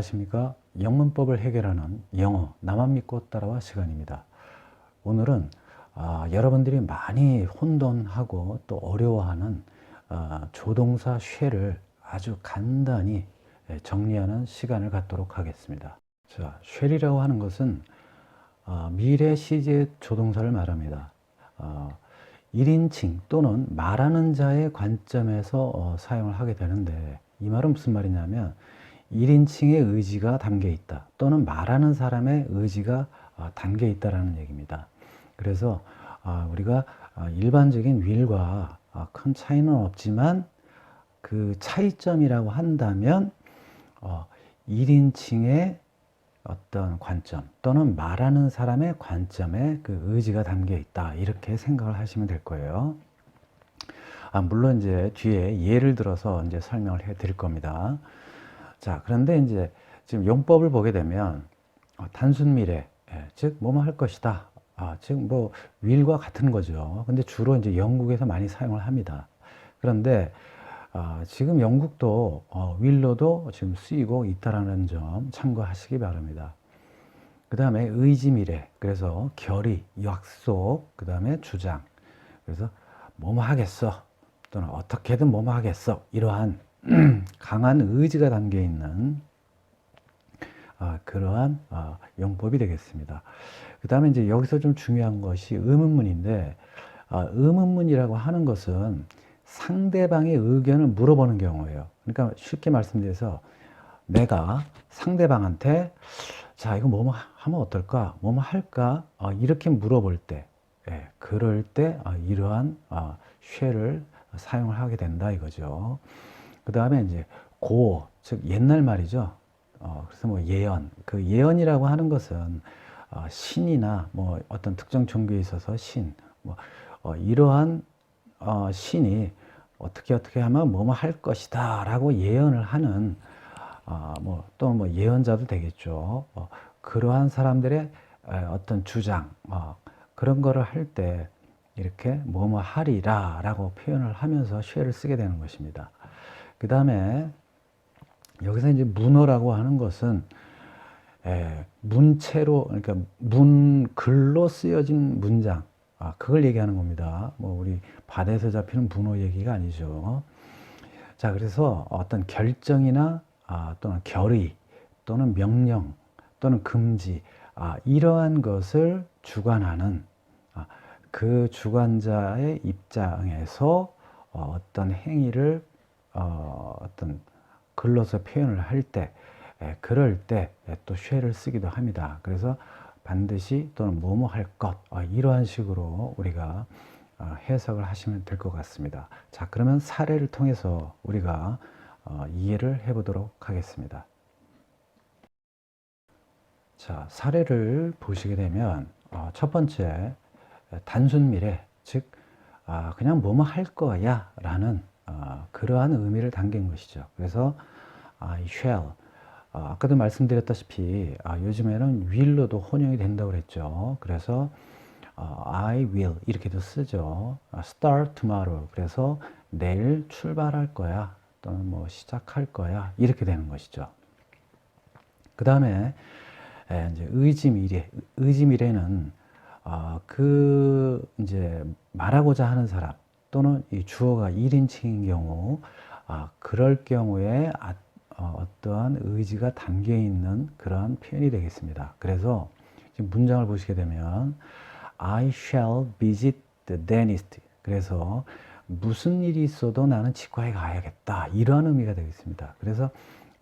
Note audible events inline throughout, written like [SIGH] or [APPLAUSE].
안녕하십니까. 영문법을 해결하는 영어 나만 믿고 따라와 시간입니다. 오늘은 아, 여러분들이 많이 혼돈하고 또 어려워하는 아, 조동사 쉐를 아주 간단히 예, 정리하는 시간을 갖도록 하겠습니다. 자, 쉘이라고 하는 것은 아, 미래 시제 조동사를 말합니다. 아, 1인칭 또는 말하는 자의 관점에서 어, 사용을 하게 되는데 이 말은 무슨 말이냐면 1인칭의 의지가 담겨 있다 또는 말하는 사람의 의지가 어, 담겨 있다라는 얘기입니다. 그래서 아, 우리가 아, 일반적인 윌과 아, 큰 차이는 없지만 그 차이점이라고 한다면 어, 1인칭의 어떤 관점 또는 말하는 사람의 관점에 그 의지가 담겨 있다 이렇게 생각을 하시면 될 거예요. 아, 물론 이제 뒤에 예를 들어서 이제 설명을 해 드릴 겁니다. 자, 그런데 이제 지금 용법을 보게 되면 어, 단순 미래, 예, 즉 뭐뭐 할 것이다. 아, 즉뭐 will과 같은 거죠. 근데 주로 이제 영국에서 많이 사용을 합니다. 그런데 아, 지금 영국도 어, will로도 지금 쓰이고 있다라는 점 참고하시기 바랍니다. 그 다음에 의지 미래, 그래서 결의, 약속, 그 다음에 주장. 그래서 뭐뭐 하겠어 또는 어떻게든 뭐뭐 하겠어 이러한 [CLEARS THROAT] 강한 의지가 담겨 있는 아, 그러한 아, 용법이 되겠습니다. 그 다음에 이제 여기서 좀 중요한 것이 의문문인데 아, 의문문이라고 하는 것은 상대방의 의견을 물어보는 경우예요. 그러니까 쉽게 말씀드려서 내가 상대방한테 자 이거 뭐뭐 하면 어떨까, 뭐뭐 할까 아, 이렇게 물어볼 때, 예, 그럴 때 아, 이러한 아, 쉐를 사용을 하게 된다 이거죠. 그 다음에 이제 고, 즉 옛날 말이죠. 어, 그래서 뭐 예언, 그 예언이라고 하는 것은 어, 신이나 뭐 어떤 특정 종교에 있어서 신, 뭐 어, 이러한 어, 신이 어떻게 어떻게 하면 뭐뭐 할 것이다라고 예언을 하는 어, 뭐또 뭐 예언자도 되겠죠. 어, 그러한 사람들의 에, 어떤 주장 어, 그런 거를 할 때 이렇게 뭐뭐 하리라라고 표현을 하면서 쉐를 쓰게 되는 것입니다. 그 다음에 여기서 이제 문어라고 하는 것은 에, 문체로 그러니까 문글로 쓰여진 문장 아, 그걸 얘기하는 겁니다. 뭐 우리 바다에서 잡히는 문어 얘기가 아니죠. 자, 그래서 어떤 결정이나 아, 또는 결의 또는 명령 또는 금지 아, 이러한 것을 주관하는 아, 그 주관자의 입장에서 어, 어떤 행위를 어, 어떤 글로서 표현을 할 때, 에, 그럴 때 또 쉐를 쓰기도 합니다. 그래서 반드시 또는 뭐뭐 할 것, 어, 이러한 식으로 우리가 어, 해석을 하시면 될 것 같습니다. 자, 그러면 사례를 통해서 우리가 어, 이해를 해보도록 하겠습니다. 자, 사례를 보시게 되면 어, 첫 번째 단순 미래, 즉 아, 그냥 뭐뭐 할 거야 라는 어, 그러한 의미를 담긴 것이죠. 그래서 아, 이 shall 어, 아까도 말씀드렸다시피 아, 요즘에는 will로도 혼용이 된다고 그랬죠. 그래서 어, I will 이렇게도 쓰죠. 아, start tomorrow 그래서 내일 출발할 거야 또는 뭐 시작할 거야 이렇게 되는 것이죠. 그 다음에 이제 의지 미래 의지 미래는 어, 그 이제 말하고자 하는 사람 또는 이 주어가 1인칭인 경우 아, 그럴 경우에 아, 어, 떠한 의지가 담겨 있는 그러한 표현이 되겠습니다. 그래서 지금 문장을 보시게 되면 I shall visit the dentist. 그래서 무슨 일이 있어도 나는 치과에 가야겠다. 이러한 의미가 되겠습니다. 그래서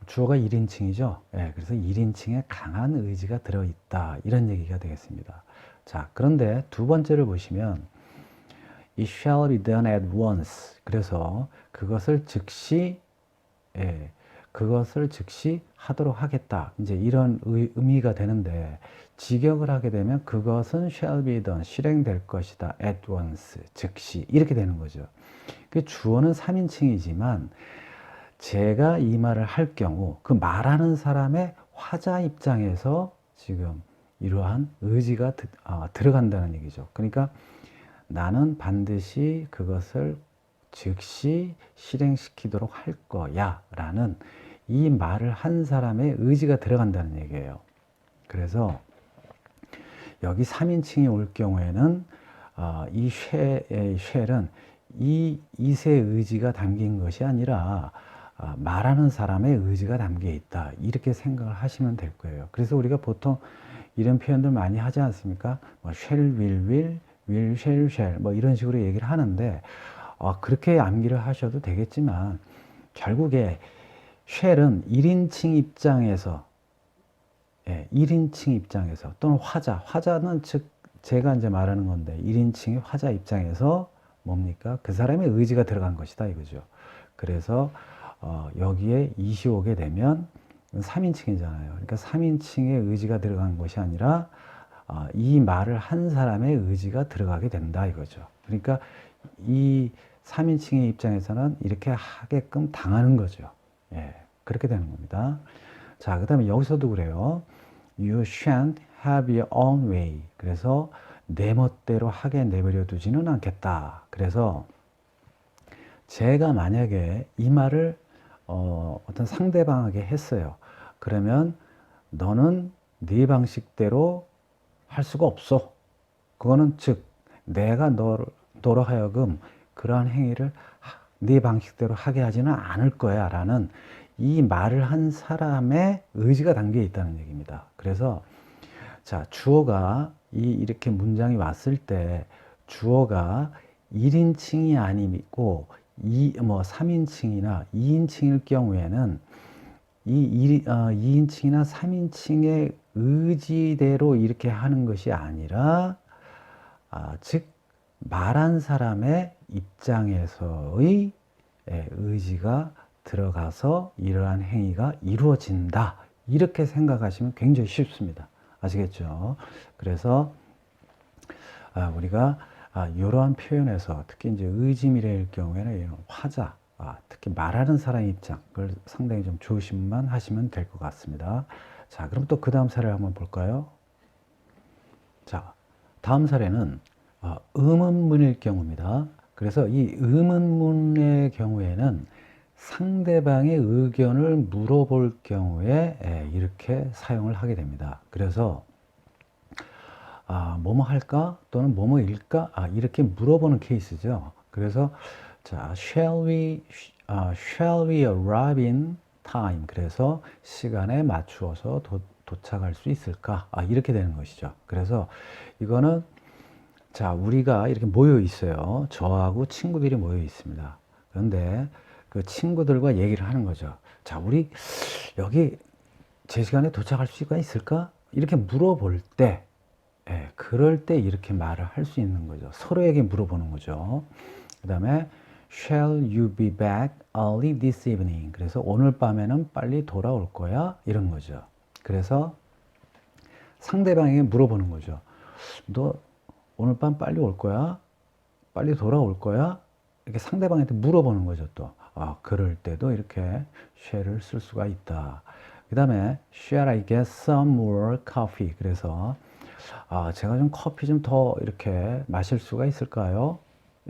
주어가 1인칭이죠. 예, 그래서 1인칭에 강한 의지가 들어있다. 이런 얘기가 되겠습니다. 자, 그런데 두 번째를 보시면 It shall be done at once. 그래서 그것을 즉시 예, 그것을 즉시 하도록 하겠다. 이제 이런 의, 의미가 되는데 직역을 하게 되면 그것은 shall be done 실행될 것이다. at once 즉시 이렇게 되는 거죠. 그 주어는 3인칭이지만 제가 이 말을 할 경우 그 말하는 사람의 화자 입장에서 지금 이러한 의지가 드, 아, 들어간다는 얘기죠. 그러니까 나는 반드시 그것을 즉시 실행시키도록 할 거야 라는 이 말을 한 사람의 의지가 들어간다는 얘기예요. 그래서 여기 3인칭이 올 경우에는 어, 이 쉘, 쉘은 이 이세의 의지가 담긴 것이 아니라 아, 말하는 사람의 의지가 담겨 있다. 이렇게 생각을 하시면 될 거예요. 그래서 우리가 보통 이런 표현들 많이 하지 않습니까? 뭐 shall, shall 뭐 이런 식으로 얘기를 하는데 어, 그렇게 암기를 하셔도 되겠지만 결국에 shall은 1인칭 입장에서 예, 1인칭 입장에서 또는 화자, 화자는 즉 제가 이제 말하는 건데 1인칭의 화자 입장에서 뭡니까? 그 사람의 의지가 들어간 것이다 이거죠. 그래서 어, 여기에 이시 오게 되면 3인칭이잖아요. 그러니까 3인칭의 의지가 들어간 것이 아니라 어, 이 말을 한 사람의 의지가 들어가게 된다 이거죠. 그러니까 이 3인칭의 입장에서는 이렇게 하게끔 당하는 거죠. 예, 그렇게 되는 겁니다. 자, 그 다음에 여기서도 그래요. You shan't have your own way. 그래서 내 멋대로 하게 내버려 두지는 않겠다. 그래서 제가 만약에 이 말을 어, 어떤 상대방에게 했어요. 그러면 너는 네 방식대로 할 수가 없어. 그거는 즉 내가 너를 너로 하여금 그러한 행위를 하- 네 방식대로 하게 하지는 않을 거야라는 이 말을 한 사람의 의지가 담겨 있다는 얘기입니다. 그래서 자 주어가 이 이렇게 문장이 왔을 때 주어가 1인칭이 아니고 이뭐 3인칭이나 2인칭일 경우에는 이 1, 어, 2인칭이나 3인칭의 의지대로 이렇게 하는 것이 아니라 아, 즉 말한 사람의 입장에서의 예, 의지가 들어가서 이러한 행위가 이루어진다. 이렇게 생각하시면 굉장히 쉽습니다. 아시겠죠? 그래서 아, 우리가 아, 이러한 표현에서 특히 이제 의지미래일 경우에는 이런 화자, 아, 특히 말하는 사람의 입장, 그걸 상당히 좀 조심만 하시면 될 것 같습니다. 자, 그럼 또 그 다음 사례를 한번 볼까요? 자, 다음 사례는 아, 의문문일 경우입니다. 그래서 이 의문문의 경우에는 상대방의 의견을 물어볼 경우에 예, 이렇게 사용을 하게 됩니다. 그래서 아, 뭐뭐 할까? 또는 뭐뭐 일까? 아, 이렇게 물어보는 케이스죠. 그래서 자, shall we, 아, shall we arrive in time? 그래서 시간에 맞추어서 도, 도착할 수 있을까? 아, 이렇게 되는 것이죠. 그래서 이거는 자, 우리가 이렇게 모여 있어요. 저하고 친구들이 모여 있습니다. 그런데 그 친구들과 얘기를 하는 거죠. 자, 우리 여기 제 시간에 도착할 수가 있을까? 이렇게 물어볼 때, 예, 그럴 때 이렇게 말을 할 수 있는 거죠. 서로에게 물어보는 거죠. 그 다음에, shall you be back early this evening? 그래서 오늘 밤에는 빨리 돌아올 거야? 이런 거죠. 그래서 상대방에게 물어보는 거죠. 너 오늘 밤 빨리 올 거야? 빨리 돌아올 거야? 이렇게 상대방한테 물어보는 거죠, 또. 아, 그럴 때도 이렇게 shall을 쓸 수가 있다. 그 다음에, shall I get some more coffee? 그래서, 아, 제가 좀 커피 좀 더 이렇게 마실 수가 있을까요?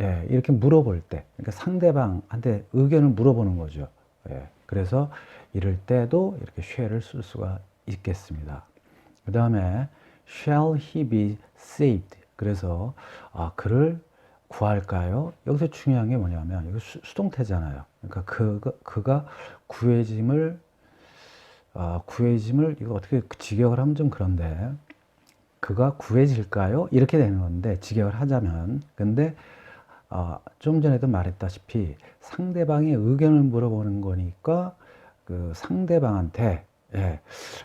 예, 이렇게 물어볼 때. 그러니까 상대방한테 의견을 물어보는 거죠. 예, 그래서 이럴 때도 이렇게 shall을 쓸 수가 있겠습니다. 그 다음에, shall he be saved? 그래서, 아, 그를 구할까요? 여기서 중요한 게 뭐냐면, 이거 수, 수동태잖아요. 그러니까 그가, 그가 구해짐을, 아, 구해짐을, 이거 어떻게 직역을 하면 좀 그런데, 그가 구해질까요? 이렇게 되는 건데, 직역을 하자면. 근데, 아, 좀 전에도 말했다시피, 상대방의 의견을 물어보는 거니까, 그 상대방한테, 예,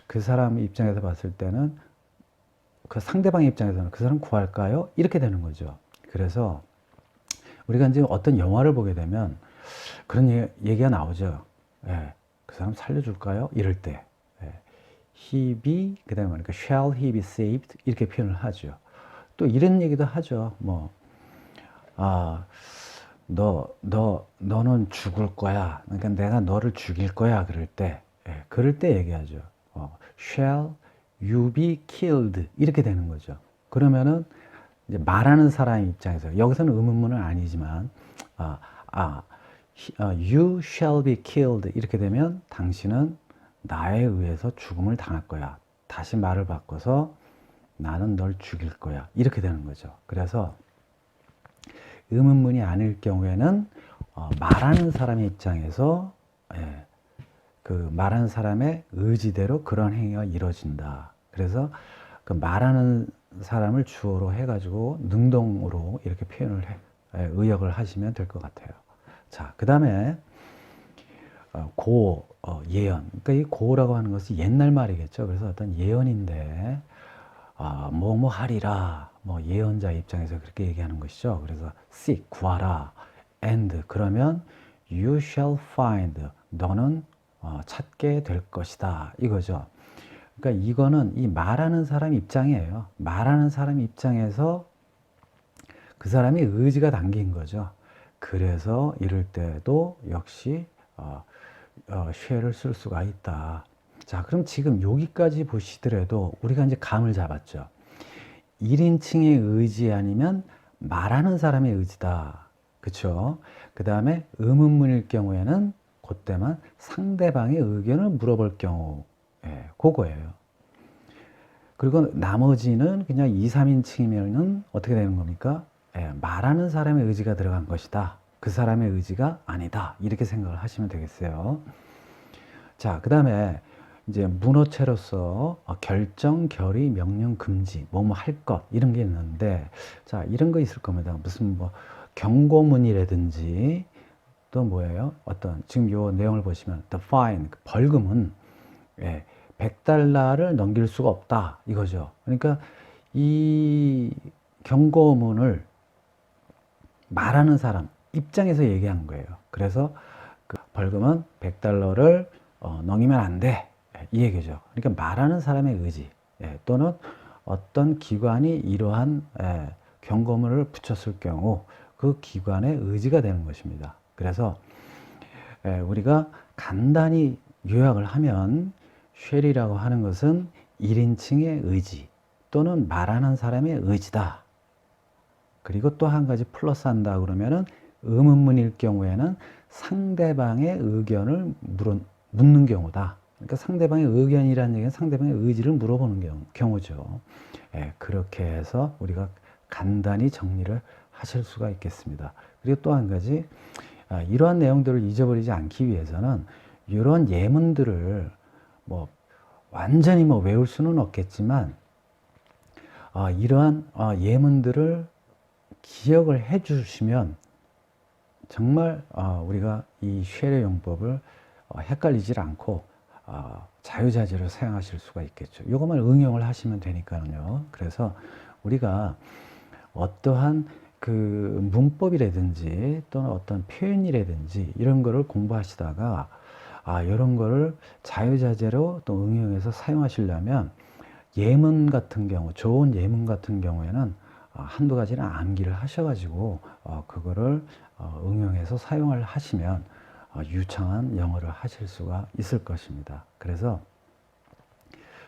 그 사람 입장에서 봤을 때는, 그 상대방 입장에서는 그 사람 구할까요? 이렇게 되는 거죠. 그래서, 우리가 이제 어떤 영화를 보게 되면 그런 얘- 얘기가 나오죠. 예, 그 사람 살려줄까요? 이럴 때. 예, he be, 그 다음에 그러니까 shall he be saved? 이렇게 표현을 하죠. 또 이런 얘기도 하죠. 뭐, 아, 너, 너, 너는 죽을 거야. 그러니까 내가 너를 죽일 거야. 그럴 때. 예, 그럴 때 얘기하죠. 어, shall you be killed? 이렇게 되는 거죠. 그러면은 이제 말하는 사람 입장에서 여기서는 의문문은 아니지만 아, 아 어, you shall be killed 이렇게 되면 당신은 나에 의해서 죽음을 당할 거야. 다시 말을 바꿔서 나는 널 죽일 거야. 이렇게 되는 거죠. 그래서 의문문이 아닐 경우에는 어, 말하는 사람의 입장에서 예, 그 말하는 사람의 의지대로 그런 행위가 이루어진다. 그래서 그 말하는 사람을 주어로 해가지고 능동으로 이렇게 표현을 해, 예, 의역을 하시면 될 것 같아요. 자, 그 다음에 어, 고, 어, 예언. 그러니까 이 고라고 하는 것이 옛날 말이겠죠. 그래서 어떤 예언인데, 아, 뭐, 뭐 하리라. 뭐 예언자 입장에서 그렇게 얘기하는 것이죠. 그래서 seek, 구하라. and, 그러면 you shall find. 너는 어, 찾게 될 것이다. 이거죠. 그러니까 이거는 이 말하는 사람 입장이에요. 말하는 사람 입장에서 그 사람의 의지가 담긴 거죠. 그래서 이럴 때도 역시 어, 어, 쉐를 쓸 수가 있다. 자, 그럼 지금 여기까지 보시더라도 우리가 이제 감을 잡았죠. 1인칭의 의지 아니면 말하는 사람의 의지다. 그쵸? 그 다음에 의문문일 경우에는 그때만 상대방의 의견을 물어볼 경우, 예, 그거예요. 그리고 나머지는 그냥 2, 3인칭이면은 어떻게 되는 겁니까? 예, 말하는 사람의 의지가 들어간 것이다. 그 사람의 의지가 아니다. 이렇게 생각을 하시면 되겠어요. 자, 그 다음에 이제 문어체로서 어, 결정, 결의, 명령, 금지, 뭐 뭐 할 것, 이런 게 있는데, 자, 이런 거 있을 겁니다. 무슨 뭐 경고문이라든지, 또 뭐예요? 어떤, 지금 요 내용을 보시면, the fine, 그 벌금은, 예, 100달러를 넘길 수가 없다. 이거죠. 그러니까 이 경고문을 말하는 사람 입장에서 얘기한 거예요. 그래서 그 벌금은 100달러를 어, 넘기면 안 돼. 예, 이 얘기죠. 그러니까 말하는 사람의 의지 예, 또는 어떤 기관이 이러한 예, 경고문을 붙였을 경우 그 기관의 의지가 되는 것입니다. 그래서 예, 우리가 간단히 요약을 하면 쉘이라고 하는 것은 1인칭의 의지 또는 말하는 사람의 의지다. 그리고 또 한 가지 플러스 한다 그러면은 의문문일 경우에는 상대방의 의견을 물어, 묻는 경우다. 그러니까 상대방의 의견이라는 얘기는 상대방의 의지를 물어보는 경우, 경우 죠. 예, 그렇게 해서 우리가 간단히 정리를 하실 수가 있겠습니다. 그리고 또 한 가지, 아, 이러한 내용들을 잊어버리지 않기 위해서는 이런 예문들을 뭐 완전히 뭐 외울 수는 없겠지만, 아, 이러한 아, 예문들을 기억을 해 주시면 정말 어, 우리가 이 쉐레 용법을 어, 헷갈리질 않고 어, 자유자재로 사용하실 수가 있겠죠. 이것만 응용을 하시면 되니까요. 그래서 우리가 어떠한 그 문법이라든지 또는 어떤 표현이라든지 이런 거를 공부하시다가 아, 이런 거를 자유자재로 또 응용해서 사용하시려면 예문 같은 경우, 좋은 예문 같은 경우에는 어, 한두 가지는 암기를 하셔가지고 어, 그거를 어, 응용해서 사용을 하시면 어, 유창한 영어를 하실 수가 있을 것입니다. 그래서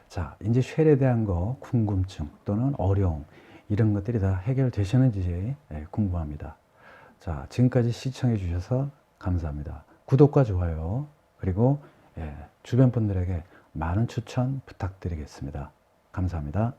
자 이제 쉘에 대한 거 궁금증 또는 어려움 이런 것들이 다 해결되시는지 예, 궁금합니다. 자 지금까지 시청해 주셔서 감사합니다. 구독과 좋아요 그리고 예, 주변 분들에게 많은 추천 부탁드리겠습니다. 감사합니다.